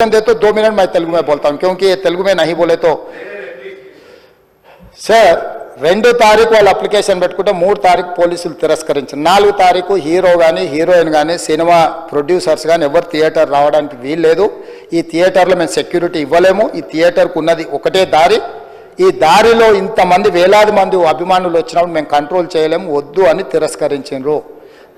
दे तो दो मिनट मैं तेलुगु में बोलता हूँ क्योंकि ये तेलुगु में नहीं बोले तो సార్ రెండు తారీఖు వాళ్ళు అప్లికేషన్ పెట్టుకుంటే మూడు తారీఖు పోలీసులు తిరస్కరించారు నాలుగు తారీఖు హీరో కానీ హీరోయిన్ కానీ సినిమా ప్రొడ్యూసర్స్ కానీ ఎవరు థియేటర్ రావడానికి వీల్లేదు ఈ థియేటర్లో మేము సెక్యూరిటీ ఇవ్వలేము ఈ థియేటర్కు ఉన్నది ఒకటే దారి ఈ దారిలో ఇంతమంది వేలాది మంది అభిమానులు వచ్చినప్పుడు మేము కంట్రోల్ చేయలేము వద్దు అని తిరస్కరించారు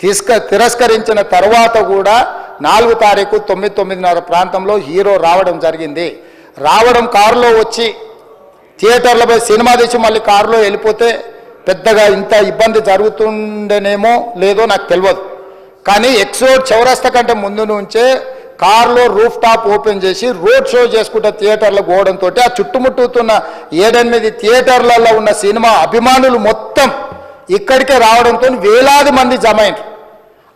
తీసుక తిరస్కరించిన తర్వాత కూడా నాలుగు తారీఖు తొమ్మిది తొమ్మిదిన్నర ప్రాంతంలో హీరో రావడం జరిగింది. రావడం కారులో వచ్చి థియేటర్లపై సినిమా తీసి మళ్ళీ కారులో వెళ్ళిపోతే పెద్దగా ఇంత ఇబ్బంది జరుగుతుండేనేమో లేదో నాకు తెలియదు కానీ ఎక్సోడ్ చౌరస్తా కంటే ముందు నుంచే కారులో రూఫ్ టాప్ ఓపెన్ చేసి రోడ్ షో చేసుకుంటే థియేటర్లకు పోవడంతో ఆ చుట్టుముట్టుతున్న ఏడెనిమిది థియేటర్లలో ఉన్న సినిమా అభిమానులు మొత్తం ఇక్కడికే రావడంతో వేలాది మంది జమ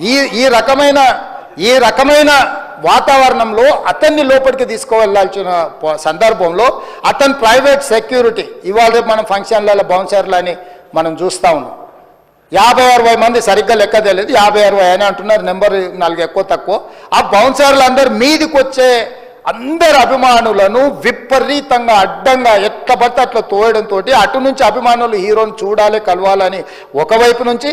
ఈ ఈ రకమైన ఈ రకమైన వాతావరణంలో అతన్ని లోపలికి తీసుకువెళ్ళాల్సిన సందర్భంలో అతని ప్రైవేట్ సెక్యూరిటీ ఇవాళ రేపు మనం ఫంక్షన్లలో బౌన్సర్లు అని మనం చూస్తూ ఉన్నాం. యాభై అరవై మంది సరిగ్గా లెక్క తెలియదు యాభై అరవై అని అంటున్నారు నెంబర్ నాలుగు ఎక్కువ తక్కువ. ఆ బౌన్సర్లు అందరు మీదికి వచ్చే అందరు అభిమానులను విపరీతంగా అడ్డంగా ఎట్ల పడితే అట్లా తోయడంతో అటు నుంచి అభిమానులు హీరోని చూడాలి కలవాలని ఒకవైపు నుంచి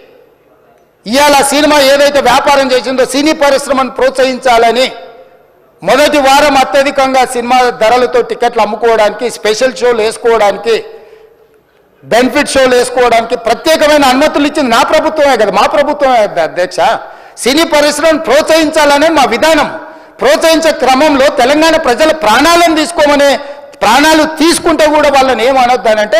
ఇవాళ సినిమా ఏదైతే వ్యాపారం చేసిందో సినీ పరిశ్రమను ప్రోత్సహించాలని మొదటి వారం అత్యధికంగా సినిమా ధరలతో టికెట్లు అమ్ముకోవడానికి స్పెషల్ షోలు వేసుకోవడానికి బెనిఫిట్ షోలు వేసుకోవడానికి ప్రత్యేకమైన అనుమతులు ఇచ్చింది నా ప్రభుత్వమే కదా మా ప్రభుత్వమే కదా అధ్యక్ష. సినీ పరిశ్రమను ప్రోత్సహించాలనే మా విధానం. ప్రోత్సహించే క్రమంలో తెలంగాణ ప్రజల ప్రాణాలను తీసుకోమనే ప్రాణాలు తీసుకుంటే కూడా వాళ్ళని ఏమనొద్దానంటే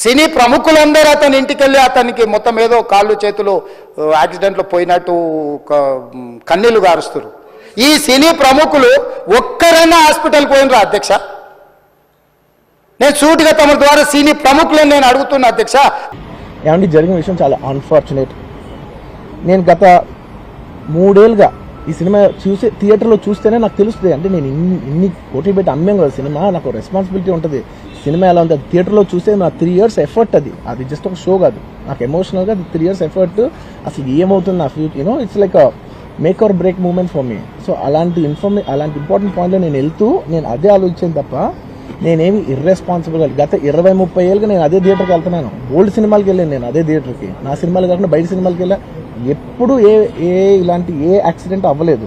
సినీ ప్రముఖులందరూ అతని ఇంటికి వెళ్ళి అతనికి మొత్తం ఏదో కాళ్ళు చేతులు యాక్సిడెంట్లో పోయినట్టు ఒక, కన్నీళ్ళు గారుస్తారు ఈ సినీ ప్రముఖులు ఒక్కరైనా హాస్పిటల్ పోయినరా అధ్యక్ష? నేను సూటిగా తమ ద్వారా సినీ ప్రముఖులను నేను అడుగుతున్నా అధ్యక్ష. ఏమండి జరిగిన విషయం చాలా అన్ఫార్చునేట్ నేను గత మూడేళ్ళుగా ఈ సినిమా చూసే థియేటర్లో చూస్తేనే నాకు తెలుస్తుంది. అంటే నేను ఇన్ని ఇన్ని కోట్లు పెట్టి అమ్మాం కదా సినిమా నాకు రెస్పాన్సిబిలిటీ ఉంటుంది. సినిమా ఎలా ఉంది అది థియేటర్లో చూస్తే నా త్రీ ఇయర్స్ ఎఫర్ట్ అది. అది జస్ట్ ఒక షో కాదు. నాకు ఎమోషనల్గా అది త్రీ ఇయర్స్ ఎఫర్ట్ అసలు ఏమవుతుంది నా future you know it's like make or break moment for me so అలాంటి ఇన్ఫర్మే అలాంటి ఇంపార్టెంట్ పాయింట్లో నేను వెళ్తూ నేను అదే ఆలోచించాను తప్ప నేనేమి ఇర్రెస్పాన్సిబుల్ గత ఇరవై ముప్పై ఏళ్ళుగా నేను అదే థియేటర్కి వెళ్తున్నాను. ఓల్డ్ సినిమాలకి వెళ్ళాను నేను అదే థియేటర్కి నా సినిమాలు కాకుండా బయట సినిమాలకి వెళ్ళా. ఎప్పుడు ఏ ఏ ఇలాంటి ఏ యాక్సిడెంట్ అవ్వలేదు.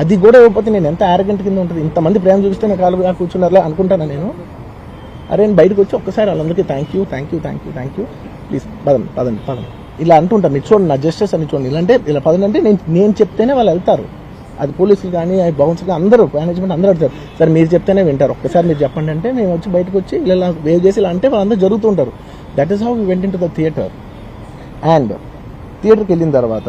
అది కూడా ఇవ్వకపోతే నేను ఎంత ఆరగెంట్ కింద ఉంటుంది? ఇంతమంది ప్రేమ చూపిస్తే నేను కాలు కూర్చున్నారా అనుకుంటాను నేను? అరే నేను బయటకు వచ్చి ఒక్కసారి వాళ్ళందరికీ thank you thank you thank you thank you please పదండి పదండి పదండి. ఇలా అంటుంటారు మీరు చూడండి నా జస్టిస్ అని చూడండి. ఇలా అంటే ఇలా పదండి అంటే నేను నేను చెప్తేనే వాళ్ళు వెళ్తారు. అది పోలీసులు కానీ బౌన్స్ కానీ అందరూ మేనేజ్మెంట్ అందరూ అడుగుతారు. సార్ మీరు చెప్తేనే వింటారు. ఒక్కసారి మీరు చెప్పండి అంటే నేను వచ్చి బయటకు వచ్చి ఇలా వేవ్ చేసి ఇలా అంటే వాళ్ళందరూ జరుగుతుంటారు that is how we went into the theatre and థియేటర్కి వెళ్ళిన తర్వాత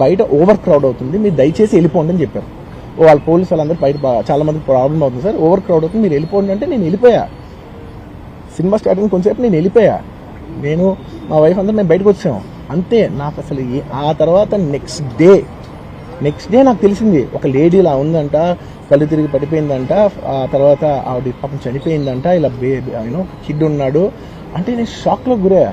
బయట ఓవర్ క్రౌడ్ అవుతుంది. మీరు దయచేసి వెళ్ళిపోండి అని చెప్పారు. వాళ్ళ పోలీసు వాళ్ళందరూ బయట చాలా మంది ప్రాబ్లం అవుతుంది సార్. ఓవర్ క్రౌడ్ అవుతుంది. మీరు వెళ్ళిపోండి అంటే నేను వెళ్ళిపోయా. సినిమా స్టార్టింగ్ కొంచెంసేపు నేను వెళ్ళిపోయా. నేను మా వైఫ్ అందరూ మేము బయటకు వచ్చాము అంతే. నాకు అసలు ఆ తర్వాత నెక్స్ట్ డే నెక్స్ట్ డే నాకు తెలిసింది. ఒక లేడీ ఇలా ఉందంట కళ్ళు తిరిగి పడిపోయిందంట ఆ తర్వాత ఆవిడ పాపం చనిపోయిందంట ఇలా యూనో కిడ్ ఉన్నాడు. అంటే నేను షాక్లో గురయ్యా.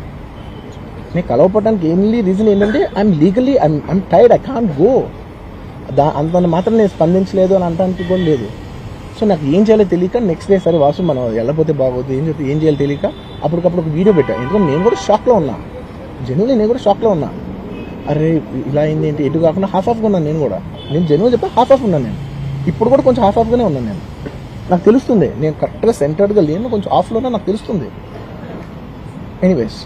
నేను కలవపడడానికి ఏమీ రీజన్ ఏంటంటే I'm legally I'm I'm tired I can't go దా అంత మాత్రం నేను స్పందించలేదు అని అంటానికి కూడా లేదు. సో నాకు ఏం చేయాలో తెలియక నెక్స్ట్ డే సరే వాసు మనం వెళ్ళపోతే బాగోదు ఏం చెప్తే ఏం చేయాలో తెలియక అప్పటికప్పుడు ఒక వీడియో పెట్టాను ఎందుకంటే నేను కూడా షాక్లో ఉన్నా. జనువులు నేను కూడా షాక్లో ఉన్నా. అరే ఇలా అయింది ఏంటి? ఎటు కాకుండా హాఫ్ ఆఫ్గా ఉన్నాను నేను కూడా. నేను జనువు చెప్పి హాఫ్ ఆఫ్ ఉన్నాను నేను. ఇప్పుడు కూడా కొంచెం హాఫ్ ఆఫ్గానే ఉన్నాను నేను. నాకు తెలుస్తుంది. నేను కరెక్ట్గా సెంటర్డ్గా లేను కొంచెం ఆఫ్లోనే నాకు తెలుస్తుంది. ఎనీవేస్